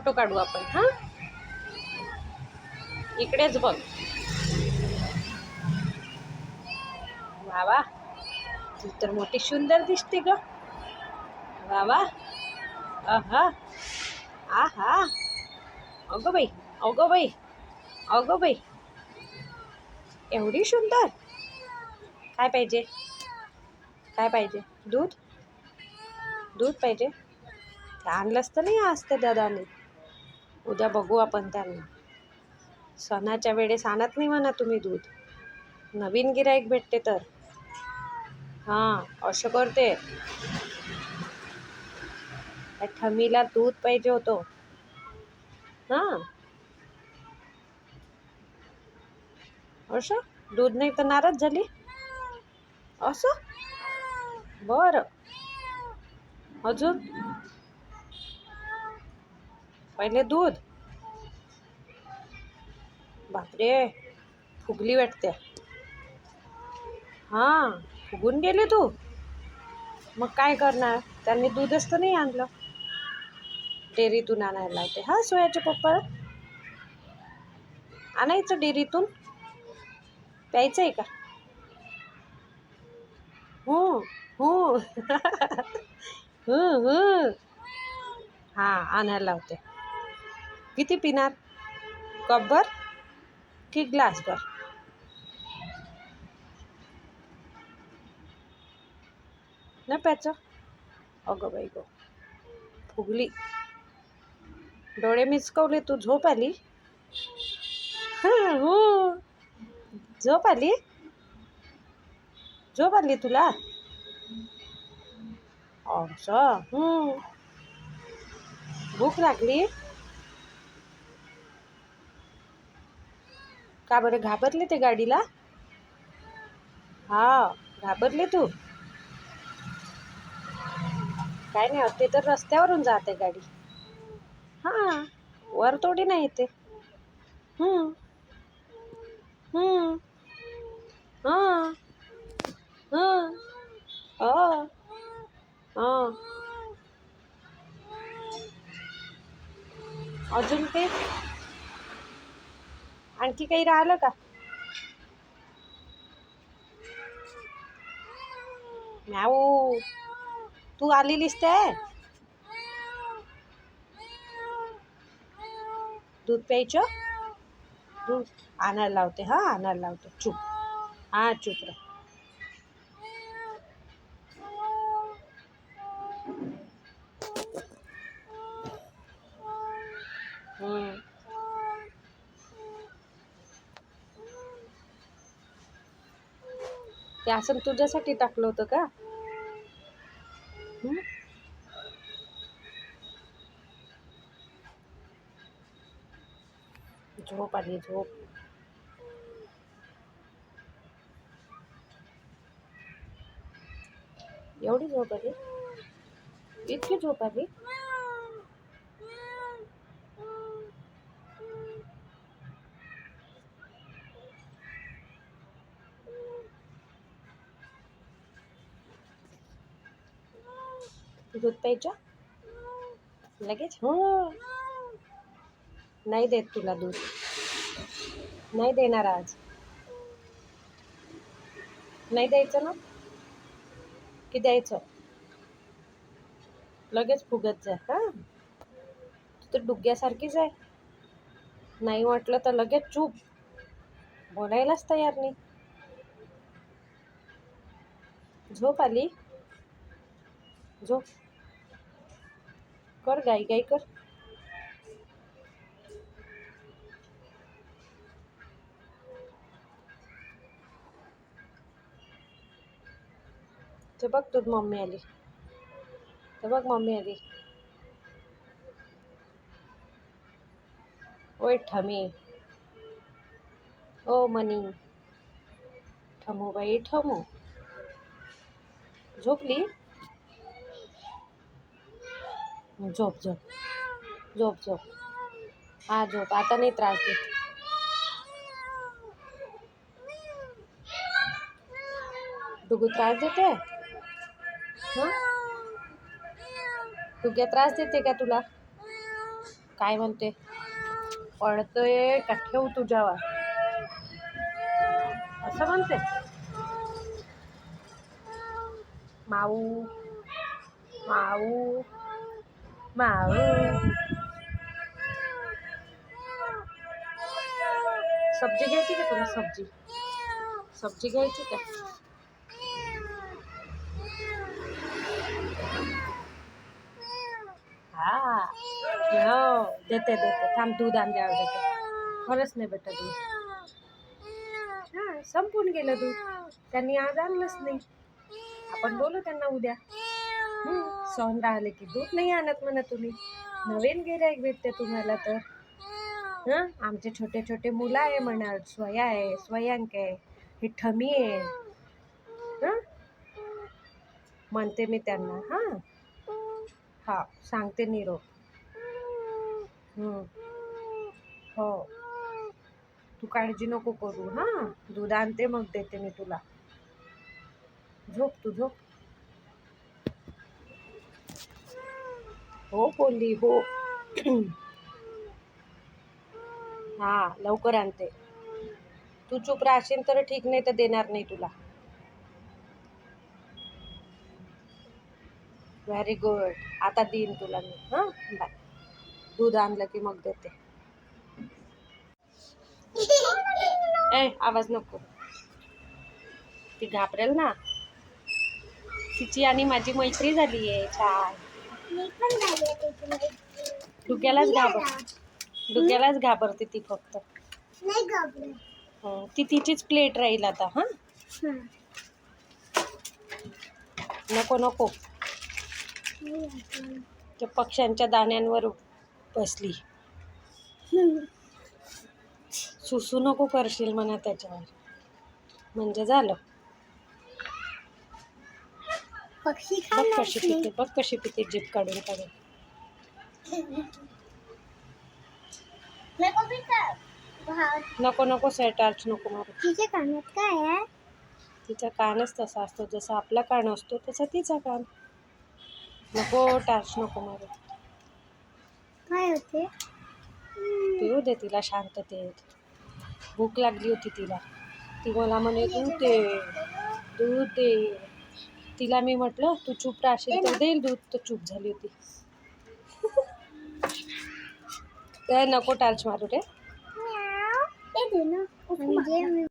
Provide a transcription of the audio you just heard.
Photo काढू आपण हां? इकडेच बघ. वा तू तर मोठी सुंदर दिसते ग. वा वा. आहा आहा. अगं बाई अगं बाई अगं बाई. एवढी सुंदर. काय पाहिजे? काय पाहिजे? दूध? दूध पाहिजे? आणलंच तर नाही आज त्या दादाने. उद्या बघू आपण त्यांना. सणाच्या वेळेस आणत नाही म्हणा तुम्ही दूध. नवीन गिराईक भेटते तर. हां असं करते. ठमीला दूध पाहिजे होतं. हां. असं? दूध नाही तर नाराज झाली? असं? बरं. अजून? पहिले दूध. बापरे फुगली वाटते. हां फुगून गेली तू. मग काय करणार? त्यांनी दूधच तर नाही आणलं. डेअरीतून आणायला लावते. हा सोयाचे पप्पा. आणायचं डेअरीतून? प्यायचं आहे का? हो हो. हो हो. हां आणायला लावते. किती पिणार? कपभर की ग्लासभर? न प्याचं? अगं बाई गो फुगली. डोळे मिचकवले तू झोप आली? हो झोप आली? झोप आली तुला? असं भूक लागली? का बरं घाबरले ते गाडीला? हा घाबरले तू? काय नाही ते तर रस्त्यावरून जाते गाडी. हां वर तोडी नाही येते. हां हां हो हां. अजून ते आणखी काही राहिलं का? म्याऊ तू आलेलीस ते? दूध प्यायचं? दूध आणायला लावते हा आणायला लावते. चूप. हा चूप राह. ते असं तुझ्यासाठी टाकलं होतं का? झोप आली, झोप. एवढी झोप आली? इतकी झोप आली? दूध प्यायचं लगेच? हो. नाही देत तुला दूध. नाही देणार आज. नाही द्यायचं ना? की द्यायचं? लगेच फुगत जाय हां. तू तर डुग्यासारखीच आहे. नाही म्हटलं तर लगेच चूप. बोलायलाच तयार नाही. झोप आली? झोप कर गाई गाई कर ते बघ तुझ मम्मी आली ते बघ मम्मी आली ओय ठमी ओ मनी ठमू बाई ठमू झोपली झोप झोप. झोप झोप. हा झोप. आता नाही त्रास देत. डुगू त्रास देते? हां? डुग्या त्रास देते का तुला? काय म्हणते? पळतोय का ठेव तुझ्यावर असं म्हणते. माऊ माऊ. माऊ सब्जी घ्यायची का तुला सब्जी सब्जी घ्यायची का हा हो देते देते थांब दूध आणल्यावर देते खरंच नाही बेटा दूध हा संपून गेलं दूध त्यांनी आज आणलंच नाही. आपण बोलू त्यांना उद्या. सण राहिले की दूध नाही आणत म्हणा तुम्ही. नवीन गिराईक भेटते तुम्हाला तर. हं आमचे छोटे छोटे मुलं आहे म्हणाल स्वया आहे स्वयांक आहे ही ठमी आहे. हां? म्हणते मी त्यांना हां? हा सांगते निरोप. हो. तू काळजी नको करू हां? दूध आणते मग देते मी तुला. झोप तू झोप. हो बोलली हो. हा लवकर आणते. तू चुप राहशील तर ठीक नाही तर देणार नाही तुला. व्हेरी गुड आता देईन तुला मी. हां बाय दूध आणलं की मग देते. ए आवाज नको. ती घाबरेल ना. तिची आणि माझी मैत्री झाली आहे छान. डुग्यालाच घाबर डुग्यालाच घाबरते ती फक्त. हं, ती तिचीच प्लेट राहील आता हां. नको नको. त्या पक्ष्यांच्या दाण्यांवर बसली. सुसू नको करशील म्हणा त्याच्यावर म्हणजे झालं पक्षी बघ कशी. पिते बघ कशी पिते जीप काढून काढून. नको नको सेटार्च नको मारू. तिच्या कानात काय आहे? तिचा कानच तसा असतो जसा आपला कान असतो तसा तिचा कान. नको टार्च नको मारू. काय होते? पिऊ दे तिला शांततेत भूक लागली होती तिला. ती मला म्हणे दूध दे दूध दे. तिला मी म्हटलं तू चूप राहशील तर देईल दूध. तर चूप झाली होती. काय नको टार्च मारू रे. ते दे ना. म्हणजे मी